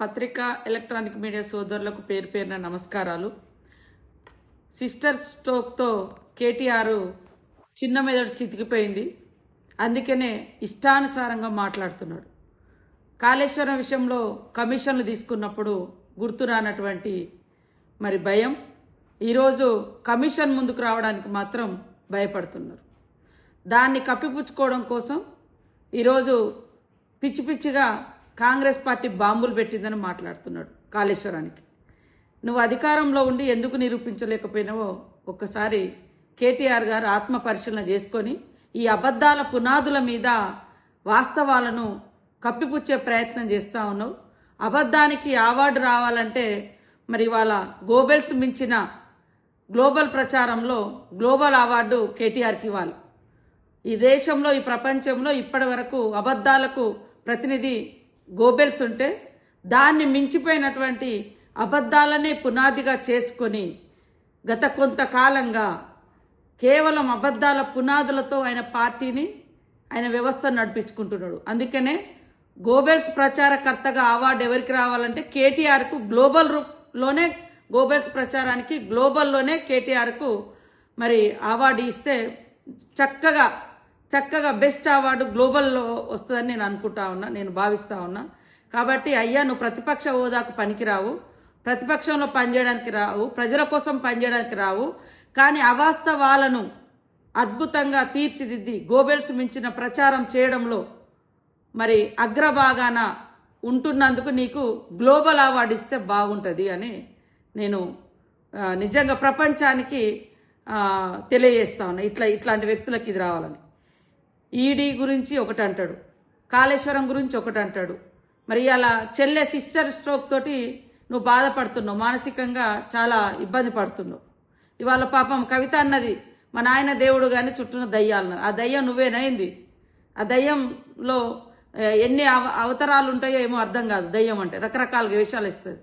పత్రికా electronic media సోదరులకు పేరు పేరున నమస్కారాలు. సిస్టర్ స్ట్రోక్తో కేటీఆర్ చిన్న మెదడు చితికిపోయింది. అందుకనే ఇష్టానుసారంగా మాట్లాడుతున్నాడు. కాళేశ్వరం విషయంలో కమిషన్లు తీసుకున్నప్పుడు గుర్తు రానటువంటి మరి భయం. ఈరోజు కమిషన్ ముందుకు రావడానికి మాత్రం భయపడుతున్నారు. దాన్ని కప్పిపుచ్చుకోవడం కోసం ఈరోజు పిచ్చి పిచ్చిగా కాంగ్రెస్ పార్టీ బాంబులు పెట్టిందని మాట్లాడుతున్నాడు కాళేశ్వరానికి. నువ్వు అధికారంలో ఉండి ఎందుకు నిరూపించలేకపోయినావో ఒక్కసారి కేటీఆర్ గారు ఆత్మ పరిశీలన చేసుకొని ఈ అబద్ధాల పునాదుల మీద వాస్తవాలను కప్పిపుచ్చే ప్రయత్నం చేస్తూ ఉన్నావు. అబద్ధానికి అవార్డు రావాలంటే మరి ఇవాళ గోబెల్స్ మించిన గ్లోబల్ ప్రచారంలో గ్లోబల్ అవార్డు కేటీఆర్కి ఇవ్వాలి. ఈ దేశంలో ఈ ప్రపంచంలో ఇప్పటి వరకు అబద్ధాలకు ప్రతినిధి గోబెల్స్ ఉంటే దాన్ని మించిపోయినటువంటి అబద్ధాలనే పునాదిగా చేసుకొని గత కొంతకాలంగా కేవలం అబద్ధాల పునాదులతో ఆయన పార్టీని ఆయన వ్యవస్థ నడిపించుకుంటున్నాడు. అందుకనే గోబెల్స్ ప్రచారకర్తగా అవార్డు ఎవరికి రావాలంటే కేటీఆర్కు గ్లోబల్ రూప్లోనే గోబెల్స్ ప్రచారానికి గ్లోబల్లోనే కేటీఆర్కు మరి అవార్డు ఇస్తే చక్కగా చక్కగా బెస్ట్ అవార్డు గ్లోబల్లో వస్తుందని నేను అనుకుంటా ఉన్నా నేను భావిస్తా ఉన్నా. కాబట్టి అయ్యా నువ్వు ప్రతిపక్ష హోదాకు పనికిరావు ప్రతిపక్షంలో పనిచేయడానికి రావు ప్రజల కోసం పనిచేయడానికి రావు. కానీ అవాస్తవాలను అద్భుతంగా తీర్చిదిద్ది గోబెల్స్ మించిన ప్రచారం చేయడంలో మరి అగ్రభాగాన ఉంటున్నందుకు నీకు గ్లోబల్ అవార్డు ఇస్తే బాగుంటుంది అని నేను నిజంగా ప్రపంచానికి తెలియజేస్తా ఉన్నా. ఇట్లా ఇట్లాంటి వ్యక్తులకు ఇది రావాలని. ఈడీ గురించి ఒకటి అంటాడు కాళేశ్వరం గురించి ఒకటి అంటాడు మరి అలా చెల్లె సిస్టర్ స్ట్రోక్ తోటి నువ్వు బాధపడుతున్నావు. మానసికంగా చాలా ఇబ్బంది పడుతున్నావు. ఇవాళ పాపం కవిత అన్నది మా నాయన దేవుడు కానీ చుట్టూన దయ్యాలన్నారు ఆ దయ్యం నువ్వేనైంది ఆ దయ్యంలో ఎన్ని అవ ఉంటాయో ఏమో అర్థం కాదు. దయ్యం అంటే రకరకాల వేషాలు ఇస్తుంది